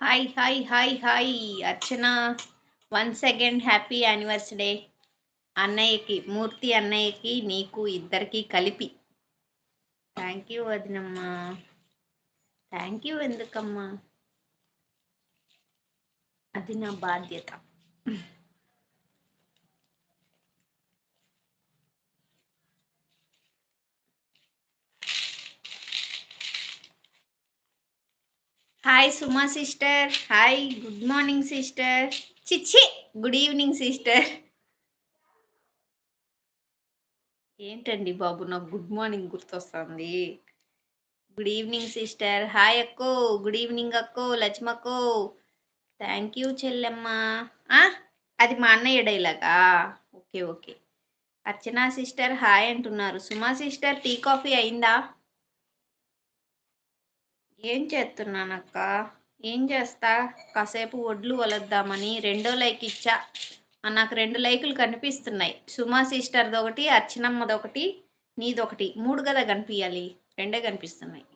Hi hi hi hi Archana one second happy anniversary అన్నయ్యకి మూర్తి అన్నయ్యకి నీకు ఇద్దరికి కలిపి. థ్యాంక్ యూ వదినమ్మా. థ్యాంక్ యూ ఎందుకమ్మా? అది నా బాధ్యత. Hi Suma sister hi good morning sister చిచ్చి గుడ్ ఈవినింగ్ సిస్టర్ ఏంటండి బాబు నాకు గుడ్ మార్నింగ్ గుర్తొస్తుంది. గుడ్ ఈవినింగ్ సిస్టర్ హాయ్ అక్కో. గుడ్ ఈవినింగ్ అక్కో. లక్ష్మక్కో థ్యాంక్ యూ చెల్లెమ్మ. ఆ, అది మా అన్నయ్య డైలాగా okay okay Archana sister hi అంటున్నారు. సుమా సిస్టర్ టీ కాఫీ అయిందా? ఏం చేస్తున్నానక్క? ఏం చేస్తా? కాసేపు ఒడ్లు వలద్దామని రెండో లైక్ ఇచ్చా. నాకు రెండు లైకులు కనిపిస్తున్నాయి. సుమా సిస్టర్ది ఒకటి అర్చనమ్మది ఒకటి నీదొకటి మూడు కదా కనిపించాలి రెండే కనిపిస్తున్నాయి.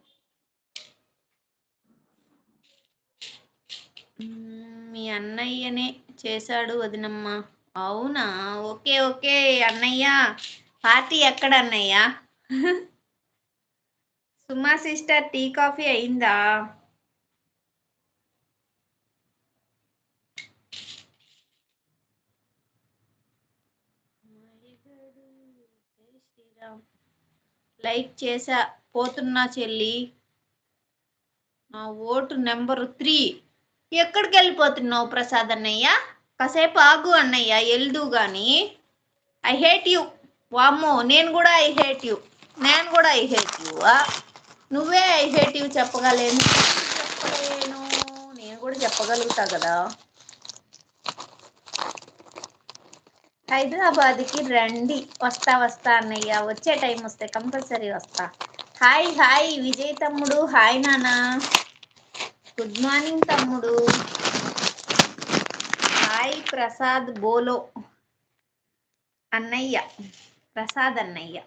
మీ అన్నయ్యనే చేశాడు వదినమ్మ. అవునా? ఓకే ఓకే అన్నయ్య. పార్టీ ఎక్కడ అన్నయ్య? సుమా సిస్టర్ టీ కాఫీ అయిందా? లైక్ చేసా పోతున్నా చెల్లి. నా ఓటు నెంబరు త్రీ. ఎక్కడికి వెళ్ళిపోతున్నావు ప్రసాద్ అన్నయ్య? కాసేపు ఆగు అన్నయ్య ఎల్దు కానీ ఐ హేట్ యు వామ్మో నేను కూడా ఐ హేట్ యు నేను కూడా ఐ హేట్ యు నువ్వే ఐ చెప్పగలేను. చెప్పలేను. నేను కూడా చెప్పగలుగుతా కదా. హైదరాబాద్కి రండి. వస్తా వస్తా అన్నయ్య. వచ్చే టైం వస్తే కంపల్సరీ వస్తా. Hi hi. విజయ్ తమ్ముడు. హాయ్ నానా. గుడ్ మార్నింగ్ తమ్ముడు. హాయ్ ప్రసాద్ బోలో. అన్నయ్య. ప్రసాద్ అన్నయ్య.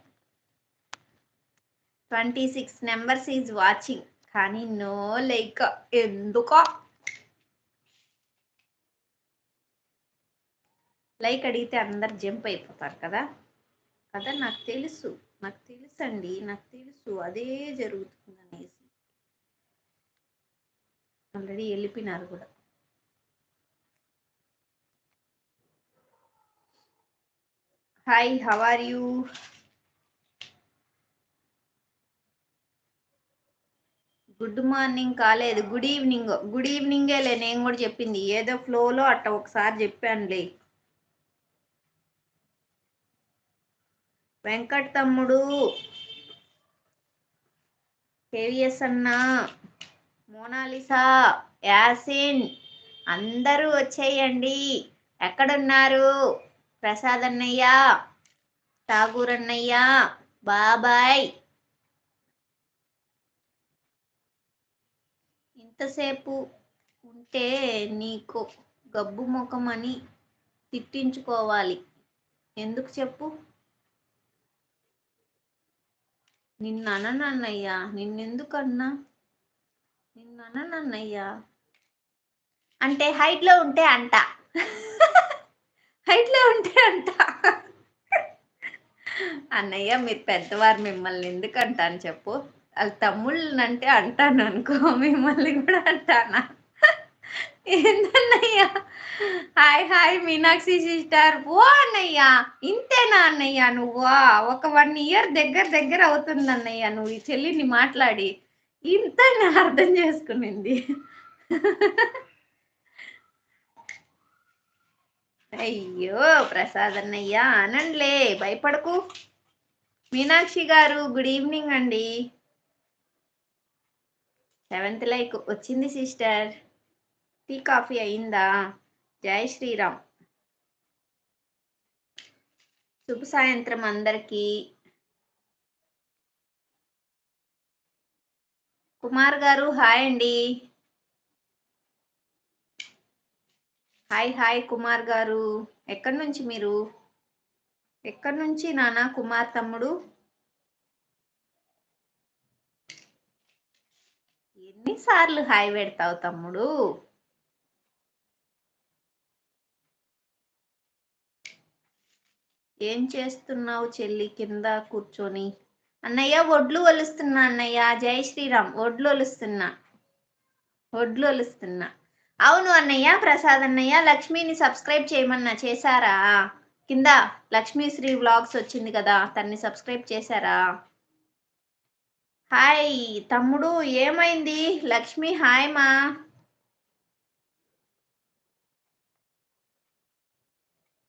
Twenty six numbers is watching. కానీ నో లైక్ ఎందుకో? లైక్ అడిగితే అందరు జంప్ అయిపోతారు కదా? కదా? నాకు తెలుసు. నాకు తెలుసు అండి నాకు తెలుసు. అదే జరుగుతుంది అనేసి. ఆల్రెడీ వెళ్ళిపోయినారు కూడా. Hi how are you good morning కాలేదు. Good evening. గుడ్ ఈవినింగే నేను కూడా చెప్పింది. ఏదో ఫ్లోలో అట్ట ఒకసారి చెప్పానులే. వెంకట్ తమ్ముడు. కేవిఎస్ అన్న. మోనాలిసా. యాసిన్ అందరూ వచ్చేయండి. ఎక్కడున్నారు? ప్రసాద్ అన్నయ్య. ఠాగూర్ అన్నయ్య. బాబాయ్. ఎంతసేపు ఉంటే నీకు గబ్బు ముఖం అని తిట్టించుకోవాలి. ఎందుకు చెప్పు? నిన్ను అననన్నయ్యా నిన్నెందుకన్నా? నిన్ను అననన్నయ్యా అంటే హైట్లో ఉంటే అంట. హైట్లో ఉంటే అంట. అన్నయ్య మీరు పెద్దవారు మిమ్మల్ని ఎందుకు అని చెప్పు. వాళ్ళ తమ్ముళ్ళనంటే అంటాను అనుకో మిమ్మల్ని కూడా అంటానా? ఏందన్నయ్య? Hi hi Meenakshi sister. ఓ అన్నయ్యా ఇంతేనా అన్నయ్యా నువ్వు? ఒక వన్ ఇయర్ దగ్గర దగ్గర అవుతుంది అన్నయ్య నువ్వు ఈ చెల్లిని మాట్లాడి. ఇంత అర్థం చేసుకునింది. అయ్యో ప్రసాద్ అన్నయ్య అనండ్లే భయపడకు. మీనాక్షి గారు గుడ్ ఈవినింగ్ అండి. సెవెంత్ లైక్ వచ్చింది సిస్టర్. టీ కాఫీ అయిందా? జై శ్రీరామ్. శుభ సాయంత్రం అందరికీ. కుమార్ గారు హాయ్ అండి. హాయ్ హాయ్ కుమార్ గారు. ఎక్కడి నుంచి మీరు? ఎక్కడి నుంచి నానా కుమార్ తమ్ముడు? ఎన్నిసార్లు హాయ్ పెడతావు తమ్ముడు? ఏం చేస్తున్నావు చెల్లి కింద కూర్చొని? అన్నయ్య ఒడ్లు ఒలుస్తున్నా అన్నయ్య. జై శ్రీరామ్. ఒడ్లు ఒలుస్తున్నా. ఒడ్లు ఒలుస్తున్నా. అవును అన్నయ్య ప్రసాద్ అన్నయ్య లక్ష్మిని సబ్స్క్రైబ్ చేయమన్నా చేశారా? కింద లక్ష్మీశ్రీ వ్లాగ్స్ వచ్చింది కదా తన్ని సబ్స్క్రైబ్ చేశారా? హాయ్ తమ్ముడు ఏమైంది? లక్ష్మి హాయ్ మా.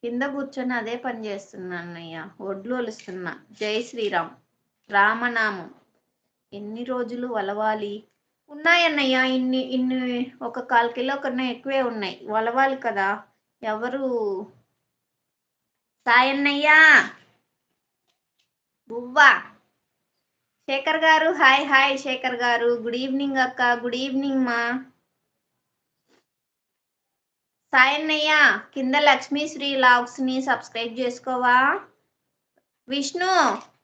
కింద కూర్చొని అదే పని చేస్తున్నా అయ్యా ఒడ్లు ఒలుస్తున్నా. జై శ్రీరామ్. రామనామం. ఎన్ని రోజులు వలవాలి? ఉన్నాయన్నయ్యా ఇన్ని ఇన్ని ఒక కాల్ కిలో కన్నా ఎక్కువే ఉన్నాయి. వలవాలి కదా. ఎవరు? సాయన్నయ్యా. బువ్వా. శేఖర్ గారు హాయ్ హాయ్ శేఖర్ గారు. గుడ్ ఈవినింగ్ అక్క గుడ్ ఈవినింగ్ మా. సాయన్నయ్య కింద లక్ష్మీశ్రీ లాగ్స్ని సబ్స్క్రైబ్ చేసుకోవా? విష్ణు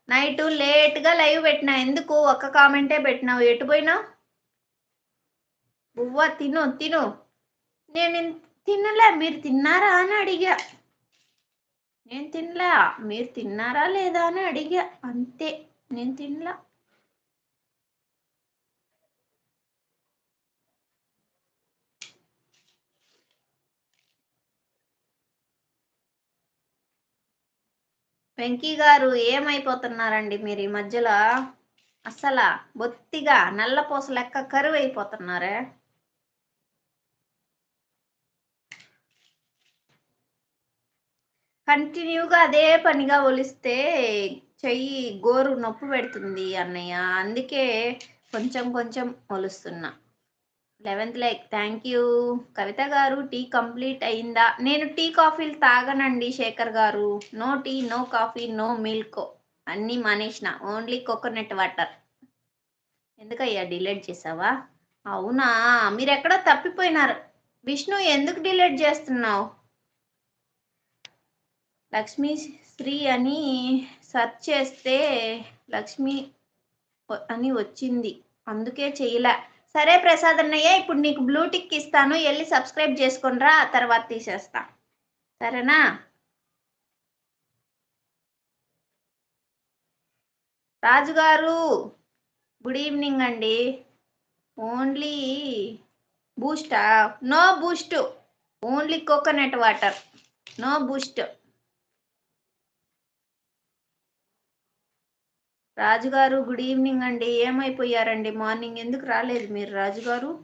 నైట్ లేట్గా లైవ్ పెట్టినా. ఎందుకు? ఒక్క కామెంటే పెట్టినావు. ఎటు పోయినావు? బువ్వ తిను తిను. నేను తినలే. మీరు తిన్నారా అని అడిగా. నేను తినలే. మీరు తిన్నారా లేదా అని అడిగా. అంతే. నేను తినలా. వెంకీ గారు ఏమైపోతున్నారండి మీరు ఈ మధ్యలో? అసలు బొత్తిగా నల్లపూస లెక్క కరువు అయిపోతున్నారే కంటిన్యూగా అదే పనిగా ఒలిస్తే చెయ్యి గోరు నొప్పి పెడుతుంది అన్నయ్య. అందుకే కొంచెం కొంచెం ఒలుస్తున్నా. Eleventh like thank you. Kavitha గారు టీ కంప్లీట్ అయిందా? నేను టీ కాఫీలు తాగనండి శేఖర్ గారు. No tea no coffee no milk. అన్నీ మానేసిన. Only coconut water. ఎందుకయ్యా డిలీట్ చేసావా? అవునా? మీరు ఎక్కడో తప్పిపోయినారు. విష్ణు ఎందుకు డిలీట్ చేస్తున్నావు? లక్ష్మీ శ్రీ అని సెర్చ్ చేస్తే లక్ష్మి అని వచ్చింది. అందుకే చేయలే. సరే ప్రసాద్ అన్నయ్య ఇప్పుడు నీకు బ్లూ టిక్ ఇస్తాను. వెళ్ళి సబ్స్క్రైబ్ చేసుకునిరా ఆ తర్వాత తీసేస్తా. సరేనా? రాజుగారు గుడ్ ఈవినింగ్ అండి. Only బూస్టా no boost only coconut water no boost రాజుగారు గుడ్ ఈవినింగ్ అండి. ఏమైపోయారండి? మార్నింగ్ ఎందుకు రాలేదు మీరు రాజుగారు?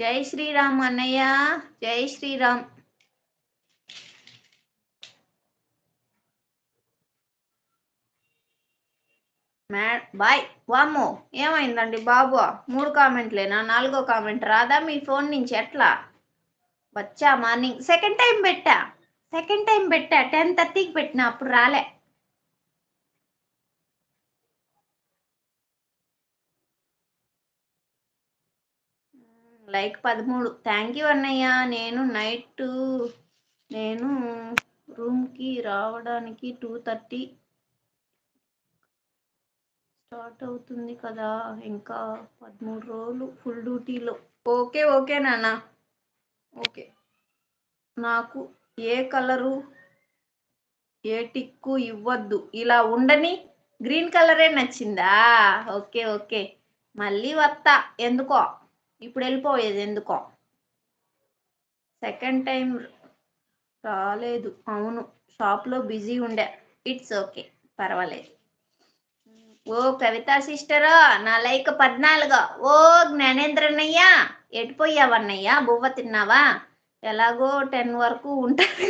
జై శ్రీరామ్ అన్నయ్య. జై శ్రీరామ్. మ్యా బాయ్. వామ్మో ఏమైందండి బాబు? మూడు కామెంట్లేనా? నాలుగో కామెంట్ రాదా మీ ఫోన్ నుంచి? ఎట్లా? వచ్చా మార్నింగ్. సెకండ్ టైం పెట్టా. సెకండ్ టైం పెట్టా టెన్ థర్టీకి పెట్టిన అప్పుడు రాలే. లైక్ పదమూడు. థ్యాంక్ యూ అన్నయ్య. నేను నైట్ నేను రూమ్కి రావడానికి టూ థర్టీ స్టార్ట్ అవుతుంది కదా ఇంకా పదమూడు రోజులు ఫుల్ డ్యూటీలో ఓకే ఓకే నాన్న. ఓకే నాకు ఏ కలరు? ఏ టిక్కు ఇవ్వద్దు. ఇలా ఉండని గ్రీన్ కలరే నచ్చిందా? Okay okay. మళ్ళీ వస్తా ఎందుకో? ఇప్పుడు వెళ్ళిపోయేది ఎందుకో? సెకండ్ టైం రాలేదు. అవును షాప్లో బిజీ ఉండే. It's okay. పర్వాలేదు. ఓ కవితా సిస్టర్ నా లైక్ పద్నాలుగు. ఓ జ్ఞానేంద్రన్నయ్యా ఎటుపోయావన్నయ్యా బువ్వ తిన్నావా? ఎలాగో టెన్ వరకు ఉంటుంది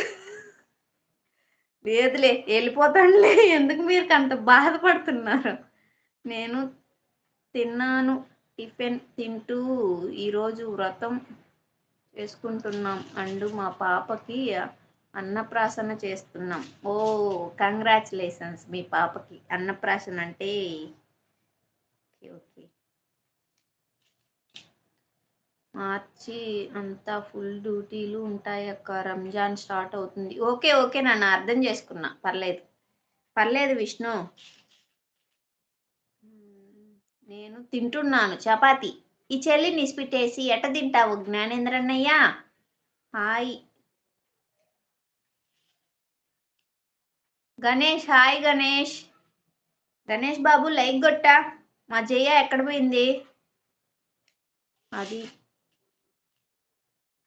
లేదులే వెళ్ళిపోతానులే. ఎందుకు మీరు అంత బాధపడుతున్నారు? నేను తిన్నాను టిఫిన్ తింటూ ఈరోజు వ్రతం చేసుకుంటున్నాం అండు మా పాపకి అన్నప్రాసన చేస్తున్నాం. ఓ కంగ్రాచులేషన్స్ మీ పాపకి. అన్నప్రాసన అంటే ఓకే ఓకే. మార్చి అంతా ఫుల్ డ్యూటీలు ఉంటాయి అక్క. రంజాన్ స్టార్ట్ అవుతుంది. ఓకే ఓకే నన్ను అర్థం చేసుకున్నా. పర్లేదు. పర్లేదు విష్ణు. నేను తింటున్నాను. చపాతి. ఈ చెల్లి నిస్పిటేసి ఎట తింటావు? జ్ఞానేంద్రన్నయ్యా? హాయ్. గణేష్ హాయ్ గణేష్. గణేష్ బాబు లైక్ కొట్టా. మా జయ ఎక్కడ పోయింది? అది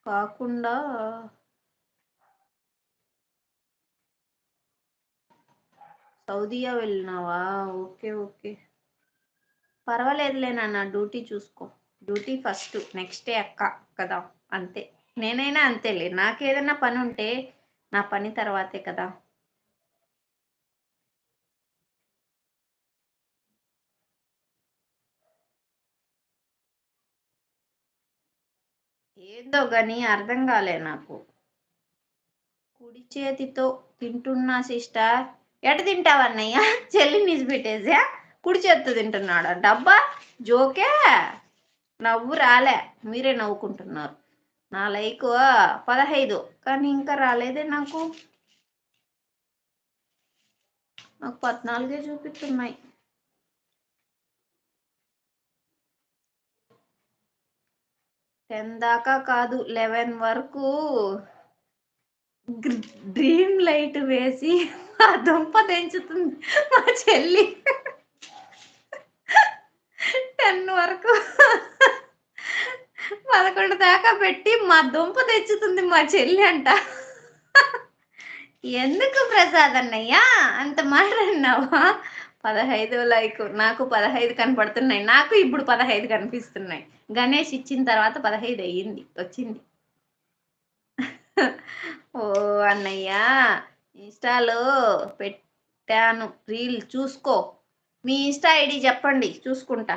కాకుండా సౌదీయా వెళ్ళినావా? Okay okay. పర్వాలేదులే నాన్న డ్యూటీ చూసుకో. డ్యూటీ ఫస్ట్ నెక్స్ట్ డే అక్క కదా? అంతే. నేనైనా అంతేలే. నాకేదైనా పని ఉంటే నా పని తర్వాతే కదా? ఏందో కానీ అర్థం కాలే నాకు. కుడి చేతితో తింటున్నా సిస్టర్. ఎట తింటావన్నయ్య చెల్లి నిజ పెట్టేసా? కుడి చేతితో తింటున్నాడు? డబ్బా? జోకే? నవ్వు రాలే. మీరే నవ్వుకుంటున్నారు. నా లైక్ పదహైదు. కానీ ఇంకా రాలేదే నాకు. నాకు పద్నాలుగే చూపిస్తున్నాయి. టెన్ దాకా కాదు లెవెన్ వరకు డ్రీమ్ లైట్ వేసి ఆ దుంప తెంచుతుంది మా చెల్లి. టెన్ వరకు పదకొండు దాకా పెట్టి మా దుంప తెచ్చుతుంది మా చెల్లి అంట. ఎందుకు ప్రసాద్ అన్నయ్య? అంత మాట అన్నావా? పదహైదు లైక్ నాకు పదహైదు కనపడుతున్నాయి. నాకు ఇప్పుడు పదహైదు కనిపిస్తున్నాయి. గణేష్ ఇచ్చిన తర్వాత పదహైదు అయ్యింది వచ్చింది. ఓ అన్నయ్య ఇన్స్టాలో పెట్టాను. రీల్ చూసుకో. మీ ఇన్స్టా ఐడి చెప్పండి చూసుకుంటా.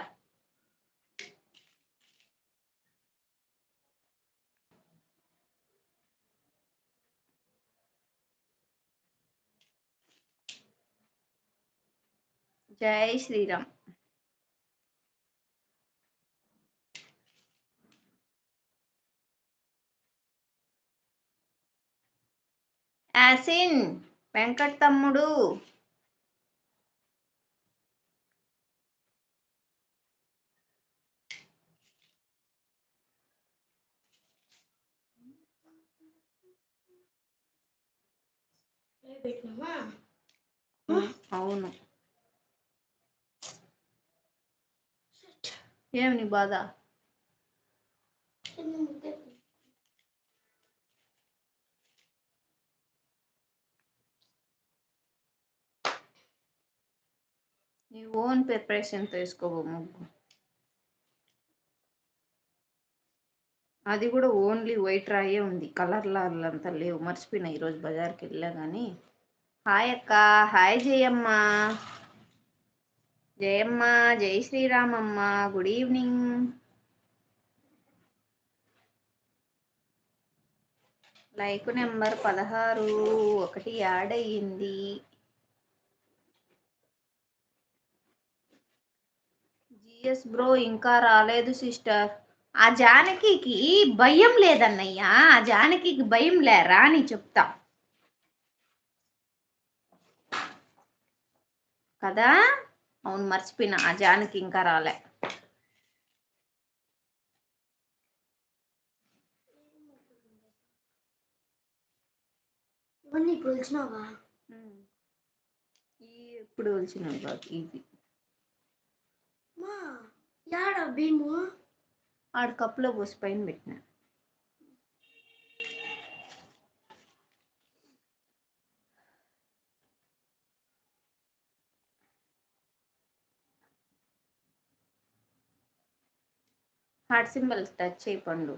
జై శ్రీరామ్. యాసిన్ వెంకట్ తమ్ముడు. అవును. ఏమి నీ బాధ? నీ ఓన్ ప్రిపరేషన్ తీసుకోబో ముగ్గు. అది కూడా ఓన్లీ వైట్ రాయే ఉంది. కలర్ల అంతా లేవు. మర్చిపోయినా ఈరోజు బజార్కి వెళ్ళా కానీ హాయ్ అక్క. హాయ్ జయమ్మ. జయమ్మ జై శ్రీరామమ్మ గుడ్ ఈవినింగ్. లైక్ నెంబర్ పదహారు ఒకటి యాడ్ అయ్యింది. జిఎస్ బ్రో ఇంకా రాలేదు సిస్టర్. ఆ జానకి భయం లేదన్నయ్యా. ఆ జానకి భయం లేరా అని చెప్తా. కదా? అవును మర్చిపోయినా. ఆ జానకి ఇంకా రాలే. ఇప్పుడు వచ్చినావా ఇప్పుడు వచ్చినాయి కాదు ఇది మా యాడ భీము? ఆడ కప్పులో పోసి పైన పెట్టిన. హార్ట్ సింబల్ టచ్ చేయపండు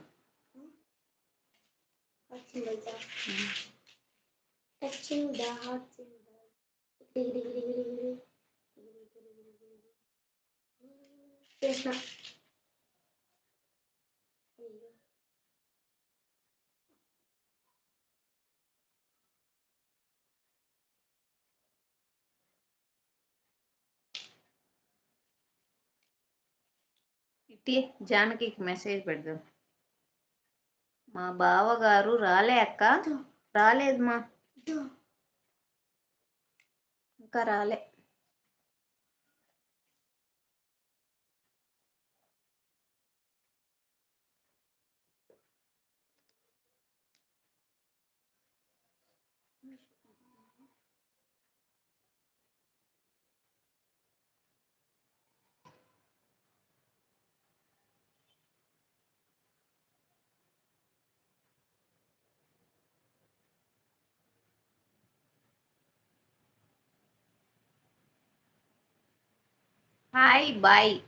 టచింగ్ ద హార్ట్ సింబల్. చేసిన ఇట్టి జానకి మెసేజ్ పెడదాం. మా బావగారు రాలే అక్క. రాలేదు మా ఇంకా రాలే. Hi bye.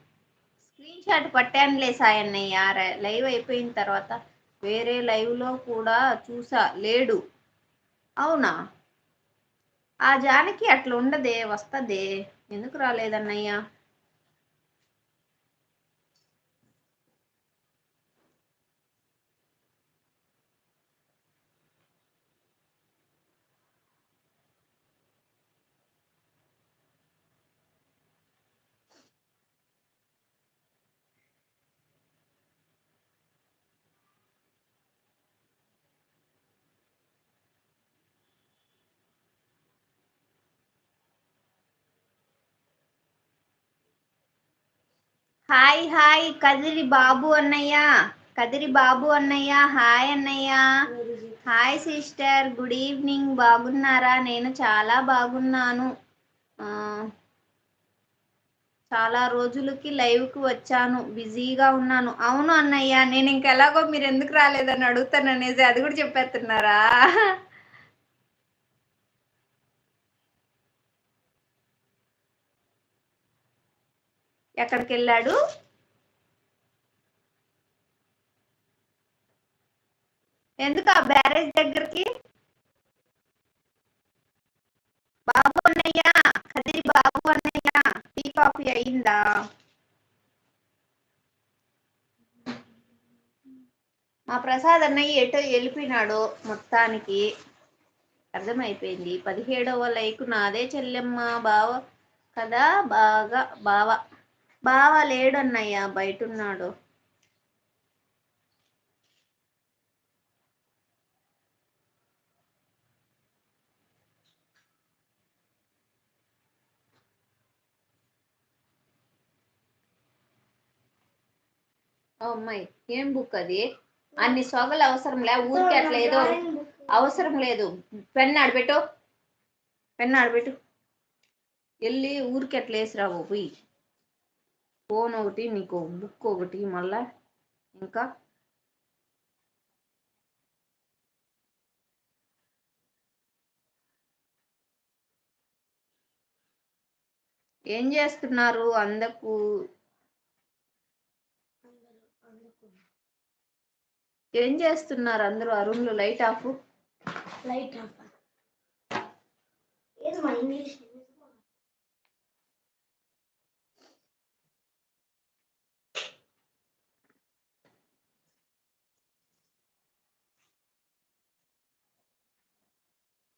స్క్రీన్ షాట్ పట్టానులే సాయన్నయ్య. ర- లైవ్ అయిపోయిన తర్వాత వేరే లైవ్లో కూడా చూసా. లేడు. అవునా? ఆ జానకి అట్లా ఉండదే వస్తుందే. ఎందుకు రాలేదన్నయ్య? హాయ్ హాయ్ కదిరి బాబు అన్నయ్య. కదిరి బాబు అన్నయ్య హాయ్ అన్నయ్య. Hi sister good evening. బాగున్నారా? నేను చాలా బాగున్నాను. చాలా రోజులకి లైవ్కి వచ్చాను. బిజీగా ఉన్నాను. అవును అన్నయ్య నేను ఇంకెలాగో మీరు ఎందుకు రాలేదని అడుగుతాను అనేసి అది కూడా చెప్పేస్తున్నారా? ఎక్కడికి వెళ్ళాడు ఎందుకు ఆ బ్యారేజ్ దగ్గరికి? బాబు అన్నయ్య కదిరి బాబు అన్నయ్య టీ కాఫీ అయిందా? మా ప్రసాద్ అన్నయ్య ఎటో వెళ్ళిపోయినాడు మొత్తానికి అర్థమైపోయింది. పదిహేడవ లైక్ నాదే చెల్లెమ్మ బావ కదా? బాగా బావ. బావ లేడన్నయ్య బయట ఉన్నాడు ఓ అమ్మాయి ఏం బుక్ అది? అన్ని సొగలు అవసరం లే ఊరికే అట్లా ఏదో అవసరం లేదు. పెన్ ఆడబెట్టు పెన్ ఆడబెట్టు వెళ్ళి ఊరికి అట్లా వేసిరావు పోయి. ఫోన్ ఒకటి నీకు బుక్ ఒకటి మళ్ళా ఇంకా ఏం చేస్తున్నారు అందకు? ఏం చేస్తున్నారు అందరూ అరుణ్లు light off? Light off? English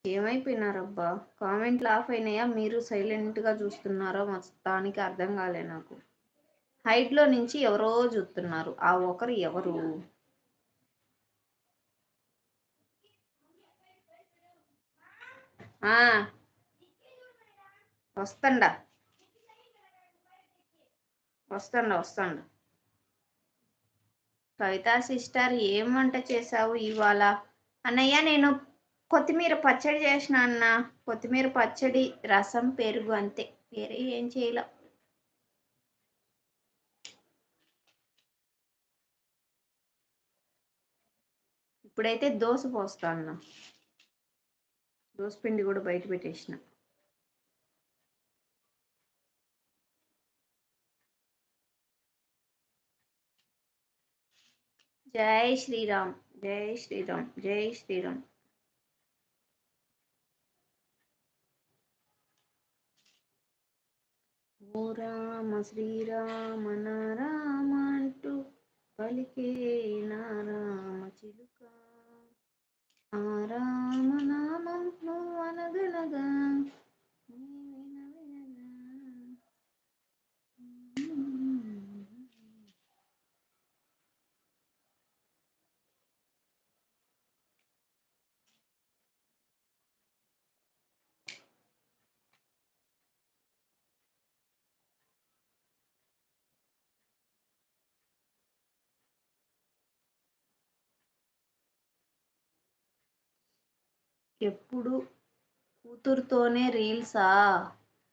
ఏమైపోయినారబ్బా? కామెంట్లు ఆఫ్ అయినాయా? మీరు సైలెంట్గా చూస్తున్నారో? మొత్తానికి అర్థం కాలే నాకు. హైట్లో నుంచి ఎవరో చూస్తున్నారు. ఆ ఒకరు ఎవరు? ఆ! వస్తండా. వస్తాండా వస్తాండా. కవితా సిస్టర్ ఏం వంట చేసావు ఇవాళ? అన్నయ్య నేను కొత్తిమీర పచ్చడి చేసిన అన్న. కొత్తిమీర పచ్చడి రసం పెరుగు అంతే. వేరే ఏం చేయలే. ఇప్పుడైతే దోశ పోస్తా అన్న. దోశ పిండి కూడా బయట పెట్టేసిన. జై శ్రీరామ్. జై శ్రీరామ్. జై శ్రీరామ్. ఓ రామ శ్రీరామ నారామ అంటూ పలికే నారామ చిలుక. ఆ రామ నామం నువ్వు అనగనగా నీ విన వినగా. ఎప్పుడు కూతురుతోనే రీల్సా?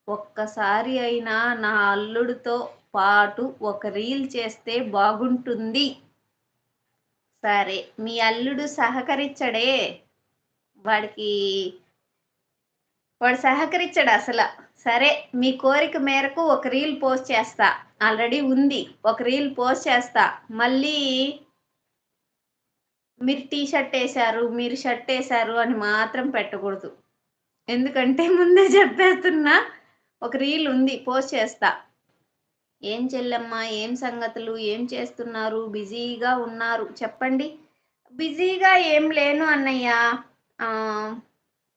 ఒక్కసారి అయినా నా అల్లుడితో పాటు ఒక రీల్ చేస్తే బాగుంటుంది. సరే మీ అల్లుడు సహకరించడే? వాడికి వాడు సహకరించడు అసలు. సరే మీ కోరిక మేరకు ఒక రీల్ పోస్ట్ చేస్తా. ఆల్రెడీ ఉంది ఒక రీల్ పోస్ట్ చేస్తా. మళ్ళీ మీరు టీ షర్ట్ వేశారు మీరు షర్ట్ వేశారు అని మాత్రం పెట్టకూడదు. ఎందుకంటే ముందే చెప్పేస్తున్నా ఒక రీల్ ఉంది పోస్ట్ చేస్తా. ఏం చెల్లెమ్మ ఏం సంగతులు ఏం చేస్తున్నారు? బిజీగా ఉన్నారు. చెప్పండి. బిజీగా ఏం లేను అన్నయ్య.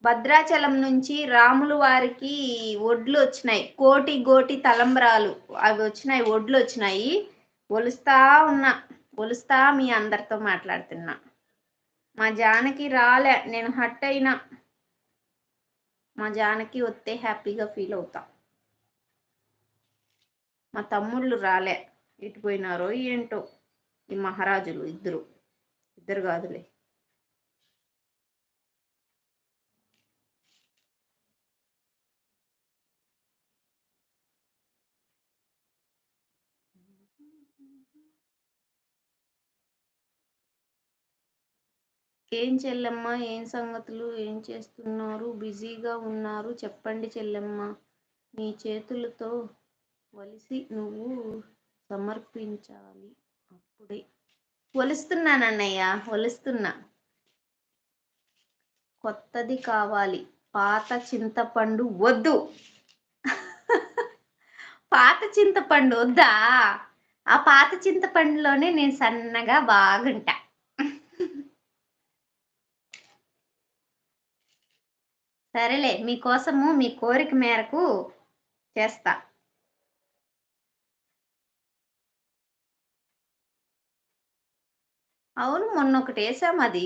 భద్రాచలం నుంచి రాములు వారికి ఒడ్లు వచ్చినాయి. కోటి గోటి తలంబ్రాలు. అవి వచ్చినాయి ఒడ్లు వచ్చినాయి. ఒలుస్తా ఉన్నా ఒలుస్తా మీ అందరితో మాట్లాడుతున్నా. మా జానకి రాలే నేను హట్ అయినా. మా జానకి వస్తే హ్యాపీగా ఫీల్ అవుతా. మా తమ్ముళ్ళు రాలే ఎటు పోయినారో ఏంటో. ఈ మహారాజులు ఇద్దరు ఇద్దరు కాదులే. ఏం చెల్లెమ్మ? ఏం సంగతులు? ఏం చేస్తున్నారు? బిజీగా ఉన్నారు. చెప్పండి చెల్లెమ్మ. నీ చేతులతో వలిసి నువ్వు సమర్పించాలి అప్పుడే. వలుస్తున్నానన్నయ్య వలుస్తున్నా. కొత్తది కావాలి. పాత చింతపండు వద్దు. పాత చింతపండు వద్దా? ఆ పాత చింతపండులోనే నేను సన్నగా బాగుంటా. సరేలే మీకోసము మీ కోరిక మేరకు చేస్తా. అవును మొన్న ఒకటి వేసాం అది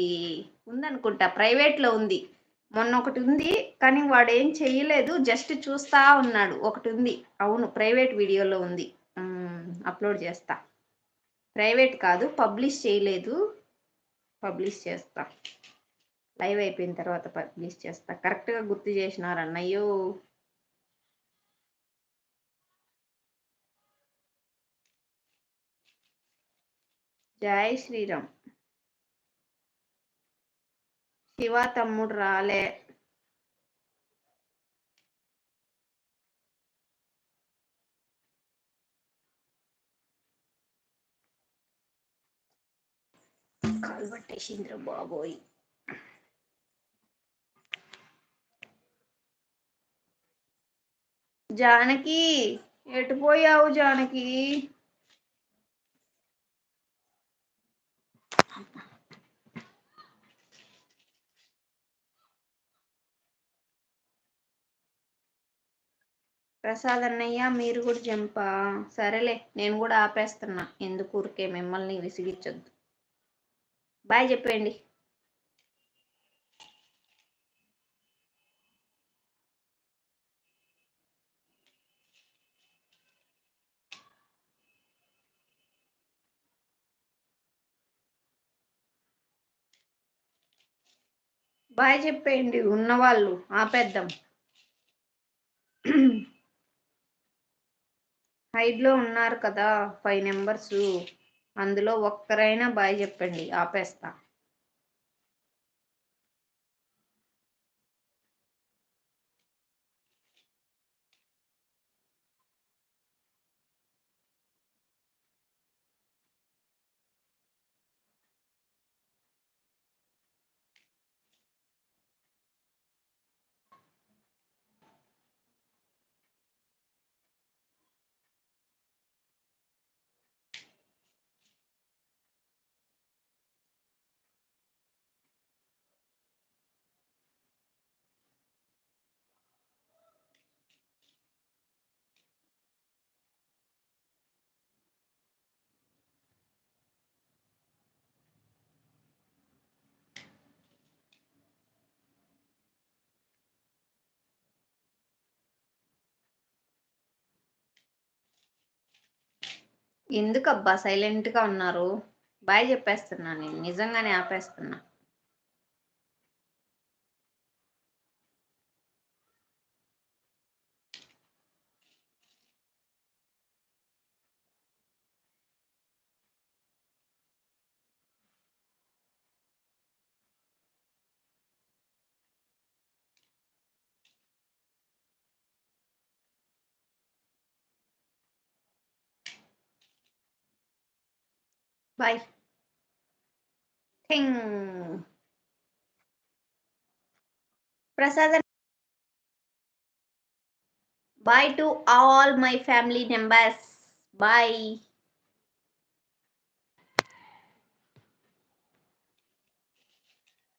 ఉందనుకుంటా ప్రైవేట్లో ఉంది. మొన్న ఒకటి ఉంది కానీ వాడు ఏం చెయ్యలేదు జస్ట్ చూస్తా ఉన్నాడు. ఒకటి ఉంది అవును ప్రైవేట్ వీడియోలో ఉంది. అప్లోడ్ చేస్తా. ప్రైవేట్ కాదు పబ్లిష్ చేయలేదు పబ్లిష్ చేస్తా. లైవ్ అయిపోయిన తర్వాత పబ్లిష్ చేస్తా. కరెక్ట్గా గుర్తు చేసినారు అన్నయ్యో జై శ్రీరామ్. శివ తమ్ముడు రాలే. కాలు పట్టేసింద్ర బాబోయ్. జానకి ఎటు పోయావు జానకి? ప్రసాద్ అన్నయ్య మీరు కూడా జంపా. సరేలే నేను కూడా ఆపేస్తున్నా. ఎందుకు ఊరికే మిమ్మల్ని విసిగించొద్దు. బాయ్ చెప్పేయండి. బాయ్ చెప్పేయండి ఉన్నవాళ్ళు ఆపేద్దాం. హైడ్లో ఉన్నారు కదా ఫైవ్ నెంబర్స్ అందులో ఒక్కరైనా బాయ్ చెప్పండి ఆపేస్తా. ఎందుకబ్బా సైలెంట్గా ఉన్నారు? బాయ్ చెప్పేస్తున్నా నేను. నిజంగానే ఆపేస్తున్నా. Bye. Ting. Prasad. Bye to all my family members. Bye.